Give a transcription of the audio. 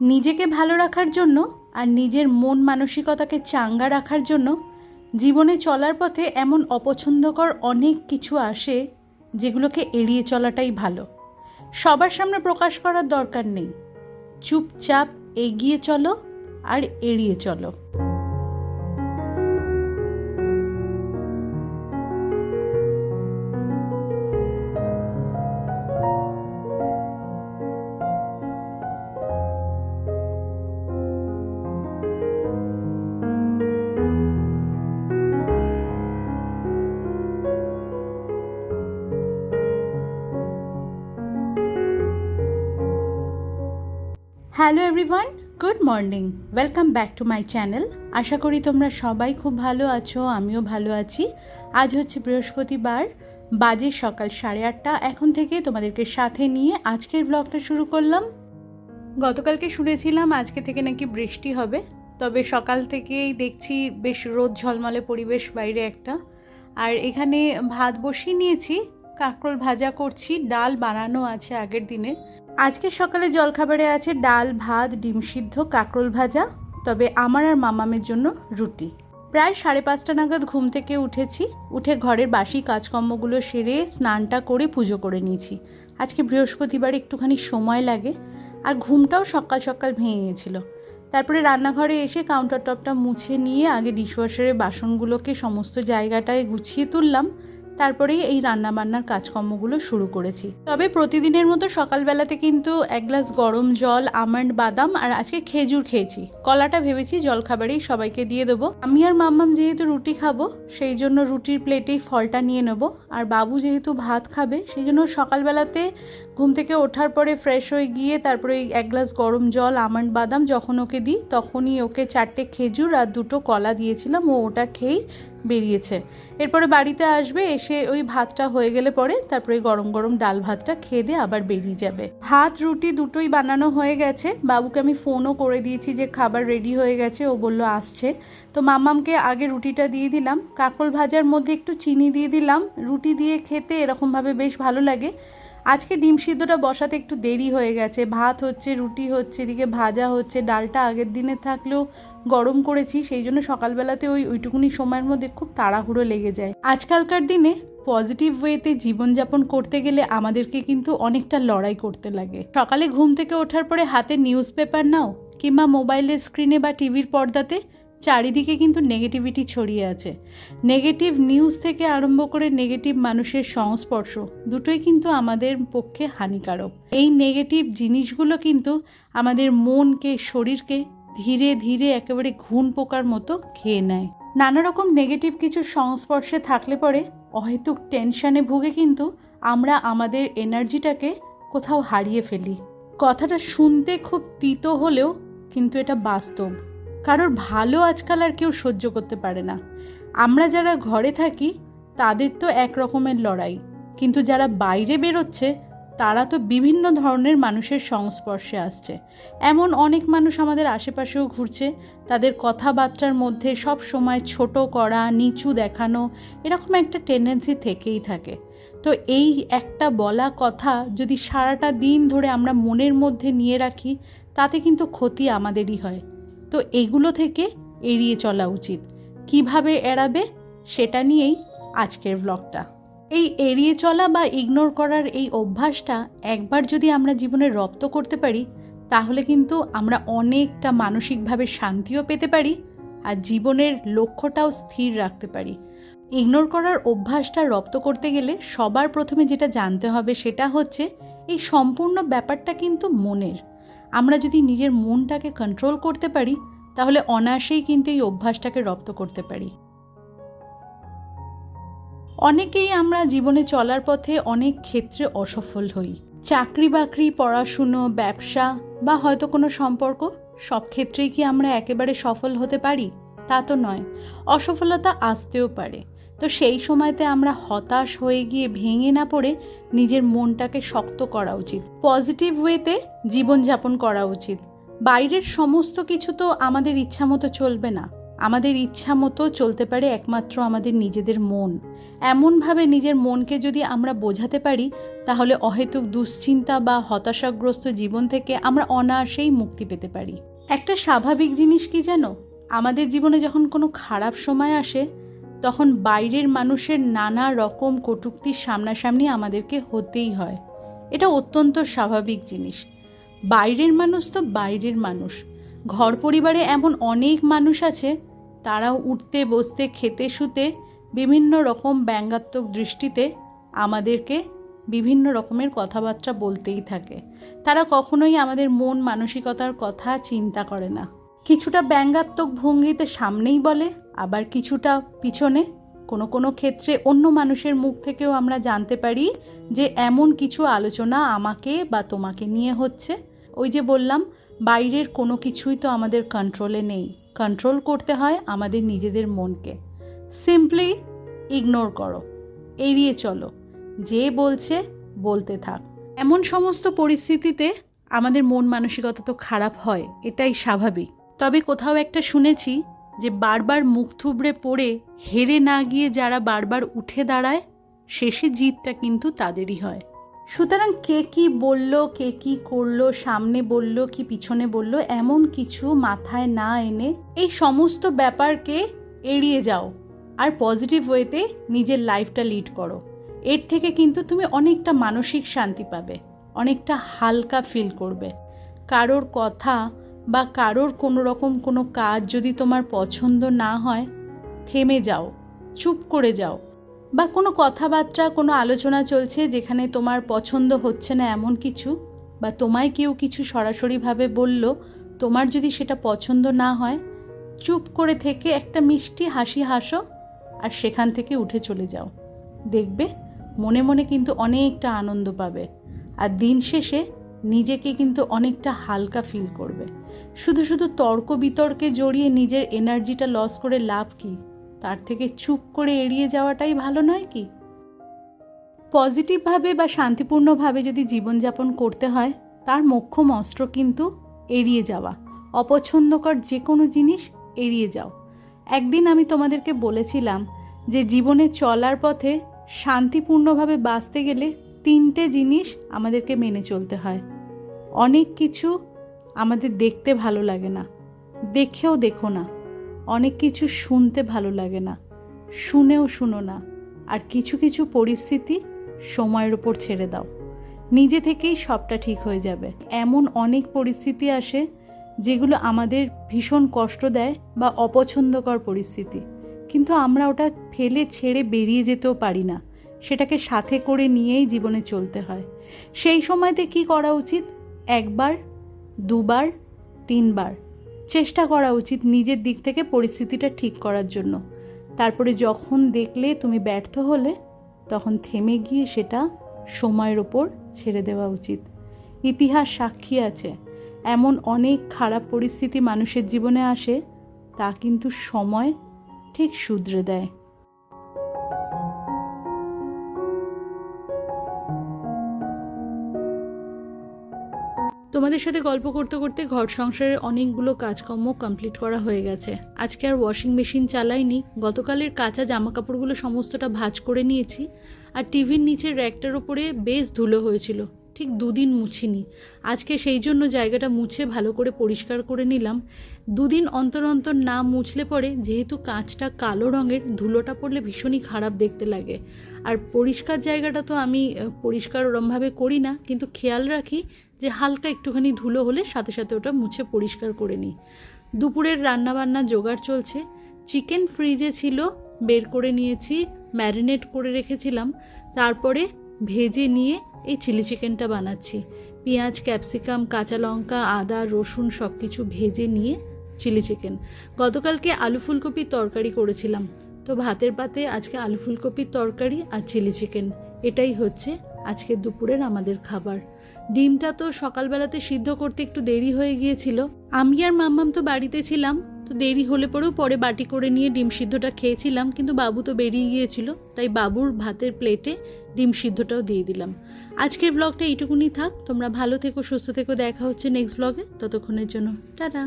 নিজেকে ভালো রাখার জন্য আর নিজের মন মানসিকতাকে চাঙ্গা রাখার জন্য জীবনে চলার পথে এমন অপছন্দকর অনেক কিছু আসে যেগুলোকে এড়িয়ে চলাটাই ভালো। সবার সামনে প্রকাশ করার দরকার নেই। চুপচাপ এগিয়ে চলো আর এড়িয়ে চলো। Hello everyone good morning welcome back to my channel আশা করি তোমরা সবাই খুব ভালো আছো, আমিও ভালো আছি। আজ হচ্ছে বৃহস্পতিবার, বাজে সকাল সাড়ে আটটা। এখন থেকে তোমাদেরকে সাথে নিয়ে আজকের ব্লগটা শুরু করলাম। গতকালকে শুনেছিলাম আজকে থেকে নাকি বৃষ্টি হবে, তবে সকাল থেকেই দেখছি বেশ রোদ ঝলমলে পরিবেশ বাইরে একটা। আর এখানে ভাত বসিয়ে নিয়েছি, কাঁকরোল ভাজা করছি, ডাল বানানো আছে আগের দিনের। আজকে সকালে জলখাবারে আছে ডাল, ভাত, ডিম সিদ্ধ, কাঁকরোল ভাজা, তবে আমার আর মামামের জন্য রুটি। প্রায় সাড়ে পাঁচটা নাগাদ ঘুম থেকে উঠেছি, উঠে ঘরের বাসি কাজকর্মগুলো সেরে স্নানটা করে পুজো করে নিয়েছি। আজকে বৃহস্পতিবার একটুখানি সময় লাগে, আর ঘুমটাও সকাল সকাল ভেঙে গেছিল। তারপরে রান্নাঘরে এসে কাউন্টার টপটা মুছে নিয়ে আগে ডিশওয়াশারে বাসনগুলোকে সমস্ত জায়গাটায় গুছিয়ে তুললাম তারপরেই এই রান্নাবান্নার কাজকর্মগুলো শুরু করেছি। তবে প্রতিদিনের মতো সকালবেলাতে কিন্তু এক গ্লাস গরম জল, আমন্ড বাদাম আর আজকে খেজুর খেয়েছি। কলাটা ভেবেছি জল খাবারেই সবাইকে দিয়ে দেবো। আমি আর মাম্মাম যেহেতু রুটি খাব, সেই জন্য রুটির প্লেটেই ফলটা নিয়ে নেব। আর বাবু যেহেতু ভাত খাবে, সেই জন্য সকালবেলাতে ঘুম থেকে ওঠার পরে ফ্রেশ হয়ে গিয়ে তারপরে এক গ্লাস গরম জল, আমন্ড বাদাম যখন ওকে দিই, তখনই ওকে চারটে খেজুর আর দুটো কলা দিয়েছিলাম। ও ওটা খেয়েই বেরিয়েছে। এরপরে বাড়িতে আসবে, এসে ওই ভাতটা হয়ে গেলে পরে তারপরে গরম গরম ডাল ভাতটা খেয়ে দিয়ে আবার বেরিয়ে যাবে। ভাত, রুটি দুটোই বানানো হয়ে গেছে। বাবুকে আমি ফোনও করে দিয়েছি যে খাবার রেডি হয়ে গেছে। ও বলল, আসছে। তো মামামকে আগে রুটিটা দিয়ে দিলাম। কাকল ভাজার মধ্যে একটু চিনি দিয়ে দিলাম। রুটি দিয়ে খেতে এরকমভাবে বেশ ভালো লাগে। আজকে ডিম সিদ্ধটা বসাতে একটু দেরি হয়ে গেছে। ভাত হচ্ছে, রুটি হচ্ছে, এদিকে ভাজা হচ্ছে, ডালটা আগের দিনে থাকলেও গরম করেছি, সেই জন্য সকালবেলাতে ওই ওইটুকুনি সময়ের মধ্যে খুব তাড়াহুড়ো লেগে যায়। আজকালকার দিনে পজিটিভ ওয়েতে জীবনযাপন করতে গেলে আমাদেরকে কিন্তু অনেকটা লড়াই করতে লাগে। সকালে ঘুম থেকে ওঠার পরে হাতে নিউজ পেপার নাও কিংবা মোবাইলের স্ক্রিনে বা টিভির পর্দাতে চারিদিকে কিন্তু নেগেটিভিটি ছড়িয়ে আছে। নেগেটিভ নিউজ থেকে আরম্ভ করে নেগেটিভ মানুষের সংস্পর্শ, দুটোই কিন্তু আমাদের পক্ষে হানিকারক। এই নেগেটিভ জিনিসগুলো কিন্তু আমাদের মনকে, শরীরকে ধীরে ধীরে একেবারে ঘুণ পোকার মতো খেয়ে নেয়। নানা রকম নেগেটিভ কিছু সংস্পর্শে থাকলে পরে অহেতুক টেনশনে ভুগে কিন্তু আমরা আমাদের এনার্জিটাকে কোথাও হারিয়ে ফেলি। কথাটা শুনতে খুব তিতো হলেও কিন্তু এটা বাস্তব। কারোর ভালো আজকাল আর কেউ সহ্য করতে পারে না। আমরা যারা ঘরে থাকি, তাদের তো এক রকমের লড়াই। কিন্তু যারা বাইরে বেরোচ্ছে, তারা তো বিভিন্ন ধরনের মানুষের সংস্পর্শে আসছে। এমন অনেক মানুষ আমাদের আশেপাশেও ঘুরছে, তাদের কথাবার্তার মধ্যে সব সময় ছোট করা, নিচু দেখানো, এরকম একটা টেন্ডেন্সি থেকেই থাকে। তো এই একটা বলা কথা যদি সারাটা দিন ধরে আমরা মনের মধ্যে নিয়ে রাখি, তাতে কিন্তু ক্ষতি আমাদেরই হয়। তো এগুলো থেকে এড়িয়ে চলা উচিত। কীভাবে এড়াবে সেটা নিয়েই আজকের ব্লগটা এই এড়িয়ে চলা বা ইগনোর করার এই অভ্যাসটা একবার যদি আমরা জীবনে রপ্ত করতে পারি, তাহলে কিন্তু আমরা অনেকটা মানসিকভাবে শান্তিও পেতে পারি আর জীবনের লক্ষ্যটাও স্থির রাখতে পারি। ইগনোর করার অভ্যাসটা রপ্ত করতে গেলে সবার প্রথমে যেটা জানতে হবে সেটা হচ্ছে, এই সম্পূর্ণ ব্যাপারটা কিন্তু মনের। আমরা যদি নিজের মনটাকে কন্ট্রোল করতে পারি, তাহলে অনায়াসেই কিন্তু এই অভ্যাসটাকে রপ্ত করতে পারি। অনেকেই আমরা জীবনে চলার পথে অনেক ক্ষেত্রে অসফল হই। চাকরি বাকরি পড়াশুনো, ব্যবসা বা হয়তো কোনো সম্পর্ক, সব ক্ষেত্রেই কি আমরা একেবারে সফল হতে পারি? তা তো নয়। অসফলতা আসতেও পারে। তো সেই সময়তে আমরা হতাশ হয়ে গিয়ে ভেঙে না পড়ে নিজের মনটাকে শক্ত করা উচিত। পজিটিভ ওয়েতে জীবনযাপন করা উচিত। বাইরের সমস্ত কিছু তো আমাদের ইচ্ছা মতো চলবে না। আমাদের ইচ্ছা মতো চলতে পারে একমাত্র আমাদের নিজেদের মন। এমনভাবে নিজের মনকে যদি আমরা বোঝাতে পারি, তাহলে অহেতুক দুশ্চিন্তা বা হতাশাগ্রস্ত জীবন থেকে আমরা অনায়াসেই মুক্তি পেতে পারি। একটা স্বাভাবিক জিনিস কি জানো? আমাদের জীবনে যখন কোনো খারাপ সময় আসে তখন বাইরের মানুষের নানা রকম কটূক্তির সামনাসামনি আমাদেরকে হতেই হয়। এটা অত্যন্ত স্বাভাবিক জিনিস। বাইরের মানুষ তো বাইরের মানুষ। ঘর পরিবারে এমন অনেক মানুষ আছে, তারাও উঠতে, বসতে, খেতে, শুতে বিভিন্ন রকম ব্যঙ্গাত্মক দৃষ্টিতে আমাদেরকে বিভিন্ন রকমের কথাবার্তা বলতেই থাকে। তারা কখনোই আমাদের মন, মানসিকতার কথা চিন্তা করে না। কিছুটা ব্যঙ্গাত্মক ভঙ্গিতে সামনেই বলে আবার কিছুটা পিছনে কোনো কোনো ক্ষেত্রে অন্য মানুষের মুখ থেকেও আমরা জানতে পারি যে এমন কিছু আলোচনা আমাকে বা তোমাকে নিয়ে হচ্ছে। ওই যে বললাম, বাইরের কোনো কিছুই তো আমাদের কন্ট্রোলে নেই। কন্ট্রোল করতে হয় আমাদের নিজেদের মনকে। সিম্পলি ইগনোর করো। এড়িয়ে চলো। যে বলছে, বলতে থাক। এমন সমস্ত পরিস্থিতিতে আমাদের মন মানসিকতা তো খারাপ হয়, এটাই স্বাভাবিক। তবে কোথাও একটা শুনেছি যে বারবার মুখ থুবড়ে পড়ে হেরে না গিয়ে যারা বারবার উঠে দাঁড়ায়, শেষে জিতটা কিন্তু তাদেরই হয়। সুতরাং কে কি বলল, কে কি করল, সামনে বলল, কি পিছনে বলল, এমন কিছু মাথায় না এনে এই সমস্ত ব্যাপারকে এড়িয়ে যাও আর পজিটিভ ওয়েতে নিজের লাইফটা লিড করো। এর থেকে কিন্তু তুমি অনেকটা মানসিক শান্তি পাবে, অনেকটা হালকা ফিল করবে। কারোর কথা বা কারোর কোনো রকম কোনো কাজ যদি তোমার পছন্দ না হয়, থেমে যাও, চুপ করে যাও। বা কোনো কথাবার্তা, কোনো আলোচনা চলছে যেখানে তোমার পছন্দ হচ্ছে না এমন কিছু, বা তোমায় কেউ কিছু সরাসরিভাবে বলল, তোমার যদি সেটা পছন্দ না হয়, চুপ করে থেকে একটা মিষ্টি হাসি হাসো আর সেখান থেকে উঠে চলে যাও। দেখবে, মনে মনে কিন্তু অনেকটা আনন্দ পাবে। আর দিন শেষে নিজেকে কিন্তু অনেকটা হালকা ফিল করবে। শুধু শুধু তর্ক বিতর্কে জড়িয়ে নিজের এনার্জিটা লস করে লাভ কি? তার থেকে চুপ করে এড়িয়ে যাওয়াটাই ভালো নয় কি? পজিটিভভাবে বা শান্তিপূর্ণভাবে যদি জীবনযাপন করতে হয়, তার মোক্ষম অস্ত্র কিন্তু এড়িয়ে যাওয়া। অপছন্দকর যে কোনো জিনিস এড়িয়ে যাও। একদিন আমি তোমাদেরকে বলেছিলাম যে জীবনে চলার পথে শান্তিপূর্ণভাবে বাঁচতে গেলে তিনটে জিনিস আমাদেরকে মেনে চলতে হয়। অনেক কিছু আমাদের দেখতে ভালো লাগে না। দেখেও দেখো না। অনেক কিছু শুনতে ভালো লাগে না। শুনেও শুনো না। আর কিছু কিছু পরিস্থিতি সময়ের ওপর ছেড়ে দাও। নিজে থেকেই সবটা ঠিক হয়ে যাবে। এমন অনেক পরিস্থিতি আসে যেগুলো আমাদের ভীষণ কষ্ট দেয় বা অপছন্দকর পরিস্থিতি। কিন্তু আমরা ওটা ফেলে ছেড়ে বেরিয়ে যেতেও পারি না। সেটাকে সাথে করে নিয়েই জীবনে চলতে হয়। সেই সময়তে কি করা উচিত? একবার দুবার, তিনবার। চেষ্টা করা উচিত নিজের দিক থেকে পরিস্থিতিটা ঠিক করার জন্য। তারপরে যখন দেখলে তুমি ব্যর্থ হলে, তখন থেমে গিয়ে সেটা সময়ের ওপর ছেড়ে দেওয়া উচিত। ইতিহাস সাক্ষী আছে, এমন অনেক খারাপ পরিস্থিতি মানুষের জীবনে আসে, তা কিন্তু সময় ঠিক শুধরে দেয়। তোমাদের সাথে গল্প করতে করতে ঘর সংসারের অনেকগুলো কাজকর্ম কমপ্লিট করা হয়ে গেছে। আজকে আর ওয়াশিং মেশিন চালাইনি। গতকালের কাঁচা জামা কাপড়গুলো সমস্তটা ভাজ করে নিয়েছি আর টিভির নিচের র্যাকটার ওপরে বেশ ধুলো হয়েছিল। ঠিক দুদিন মুছিনি। আজকে সেই জন্য জায়গাটা মুছে ভালো করে পরিষ্কার করে নিলাম। দুদিন অন্তর অন্তর না মুছলে পরে যেহেতু কাঁচটা কালো রঙের, ধুলোটা পড়লে ভীষণই খারাপ দেখতে লাগে। আর পরিষ্কার জায়গাটা তো আমি পরিষ্কার ওরমভাবে করি না, কিন্তু খেয়াল রাখি যে হালকা একটুখানি ধুলো হলে সাথে সাথে ওটা মুছে পরিষ্কার করে নিই। দুপুরের রান্নাবান্না জোগাড় চলছে। চিকেন ফ্রিজে ছিল, বের করে নিয়েছি, ম্যারিনেট করে রেখেছিলাম। তারপরে ভেজে নিয়ে এই চিলি চিকেনটা বানাচ্ছি। পেঁয়াজ, ক্যাপসিকাম, কাঁচা লঙ্কা, আদা, রসুন সব কিছু ভেজে নিয়ে চিলি চিকেন। গতকালকে আলু ফুলকপির তরকারি করেছিলাম। তো ভাতের পাতে আজকে আলু ফুলকপির তরকারি আর চিলি চিকেন। এটাই হচ্ছে আজকে দুপুরের আমাদের খাবার। ডিমটা তো সকালবেলাতে সিদ্ধ করতে একটু দেরি হয়ে গিয়েছিল। আমি আর মাম্মাম তো বাড়িতে ছিলাম, তো দেরি হলে পরেও পরে বাটি করে নিয়ে ডিম সিদ্ধটা খেয়েছিলাম, কিন্তু বাবু তো বেরিয়ে গিয়েছিল, তাই বাবুর ভাতের প্লেটে ডিম সিদ্ধটাও দিয়ে দিলাম। আজকের ব্লগটা এইটুকুনি থাক, তোমরা ভালো থেকো, সুস্থ থেকো, দেখা হচ্ছে নেক্সট ব্লগে ততক্ষণের জন্য, টাটা।